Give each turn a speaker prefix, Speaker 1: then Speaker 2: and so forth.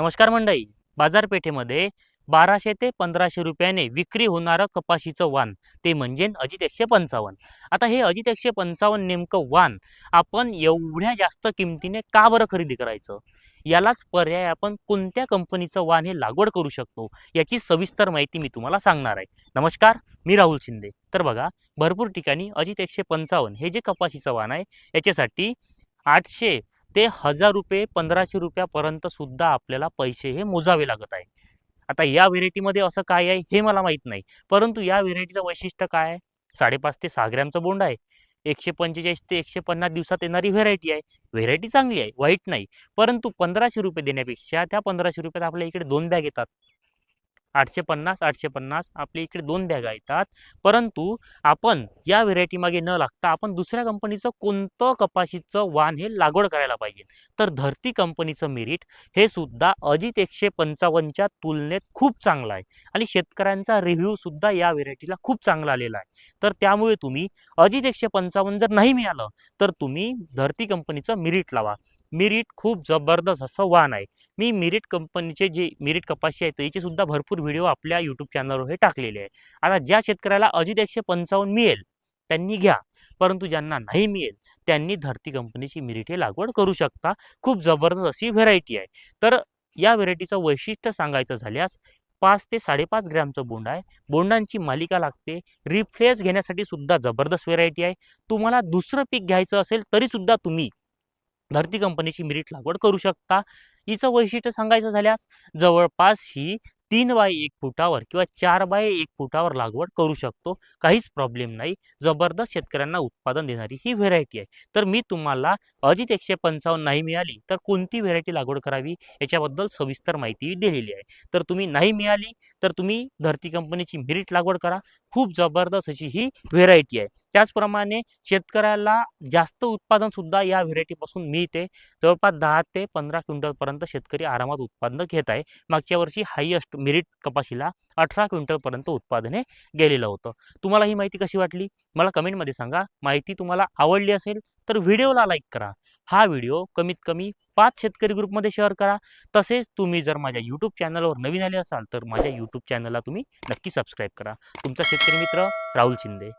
Speaker 1: नमस्कार मंडळी. बाजारपेठेमध्ये बाराशे ते पंधराशे रुपयाने विक्री होणारं कपाशीचं वाण ते म्हणजे अजित एकशे पंचावन्न. आता हे अजित एकशे पंचावन्न नेमकं वाण आपण एवढ्या जास्त किमतीने का बरं खरेदी करायचं? यालाच पर्याय आपण कोणत्या कंपनीचं वाण हे लागवड करू शकतो? याची सविस्तर माहिती मी तुम्हाला सांगणार आहे. नमस्कार मी राहुल शिंदे. तर बघा भरपूर ठिकाणी अजित एकशे पंचावन्न हे जे कपाशीचं वाण आहे याच्यासाठी आठशे ते हजार रुपये पंधराशे रुपयापर्यंत सुद्धा आपल्याला पैसे हे मोजावे लागत आहे. आता या व्हेरायटीमध्ये असं काय आहे हे मला माहीत नाही. परंतु या व्हेरायटीचं वैशिष्ट्य काय आहे? साडेपाच ते सहा ग्रॅमचा बोंड आहे. एकशे पंचेचाळीस ते एकशे पन्नास दिवसात येणारी व्हेरायटी आहे. व्हेरायटी चांगली आहे वाईट नाही. परंतु पंधराशे रुपये देण्यापेक्षा त्या पंधराशे रुपयात आपल्या इकडे दोन बॅग येतात. आठशे पन्नास आठशे पन्नास आपल्या इकडे दोन बॅगा येतात. परंतु आपण या व्हेरायटी मागे न लागता आपण दुसऱ्या कंपनीचं कोणतं कपाशीचं वाण हे लागवड करायला पाहिजे? तर धरती कंपनीचं मेरिट हे सुद्धा अजित एकशे पंचावन्नच्या तुलनेत खूप चांगलं आहे. आणि शेतकऱ्यांचा रिव्ह्यूसुद्धा या व्हेरायटीला खूप चांगला आलेला आहे. तर त्यामुळे तुम्ही अजित एकशे पंचावन्न जर नाही मिळालं तर तुम्ही धरती कंपनीचं मिरिट लावा. मिरिट खूप जबरदस्त असं वाहन आहे. मी मिरिट कंपनीचे जे मिरिट कपाशी आहे त्याचे सुद्धा भरपूर व्हिडिओ आपल्या यूट्यूब चॅनलवर हे टाकलेले आहे. आता ज्या शेतकऱ्याला अजित एकशे पंचावन्न मिळेल त्यांनी घ्या. परंतु ज्यांना नाही मिळेल त्यांनी धरती कंपनीची मिरिट हे लागवड करू शकता. खूप जबरदस्त अशी व्हेरायटी आहे. तर या व्हेरायटीचं वैशिष्ट्य सांगायचं झाल्यास पाच ते साडेपाच ग्रॅमचं बोंड आहे. बोंडांची मालिका लागते. रिफ्लेस घेण्यासाठी सुद्धा जबरदस्त व्हेरायटी आहे. तुम्हाला दुसरं पीक घ्यायचं असेल तरीसुद्धा तुम्ही धरती कंपनीची मिरीट लागवड करू शकता. हिचं वैशिष्ट्य सांगायचं झाल्यास जवळपास ही तीन बाय एक फुटावर किंवा चार बाय एक फुटावर लागवड करू शकतो. काहीच प्रॉब्लेम नाही. जबरदस्त शेतकऱ्यांना उत्पादन देणारी ही व्हेरायटी आहे. तर मी तुम्हाला अजित एकशे पंचावन्न नाही मिळाली तर कोणती व्हेरायटी लागवड करावी याच्याबद्दल सविस्तर माहिती दिलेली आहे. तर तुम्ही नाही मिळाली तर तुम्ही धरती कंपनीची मिरीट लागवड करा. खूप जबरदस्त अशी ही व्हेरायटी आहे. त्याचप्रमाणे शेतकऱ्याला जास्त उत्पादन सुद्धा या व्हेरायटीपासून मिळते. जवळपास दहा ते पंधरा क्विंटलपर्यंत शेतकरी आरामात उत्पादन घेत आहे. मागच्या वर्षी हायएस्ट मिरिट कपाशीला अठरा क्विंटलपर्यंत उत्पादने गेलेलं होतं. तुम्हाला ही माहिती कशी वाटली? मला कमेंटमध्ये सांगा. माहिती तुम्हाला आवडली असेल तर व्हिडिओला लाईक करा. हा व्हिडिओ कमीत कमी पाच शेतकरी ग्रुपमध्ये शेअर करा. तसेच तुम्ही जर माझ्या यूट्यूब चॅनलवर नवीन आले असाल तर माझ्या यूट्यूब चॅनलला तुम्ही नक्की सबस्क्राईब करा. तुमचा शेतकरी मित्र राहुल शिंदे.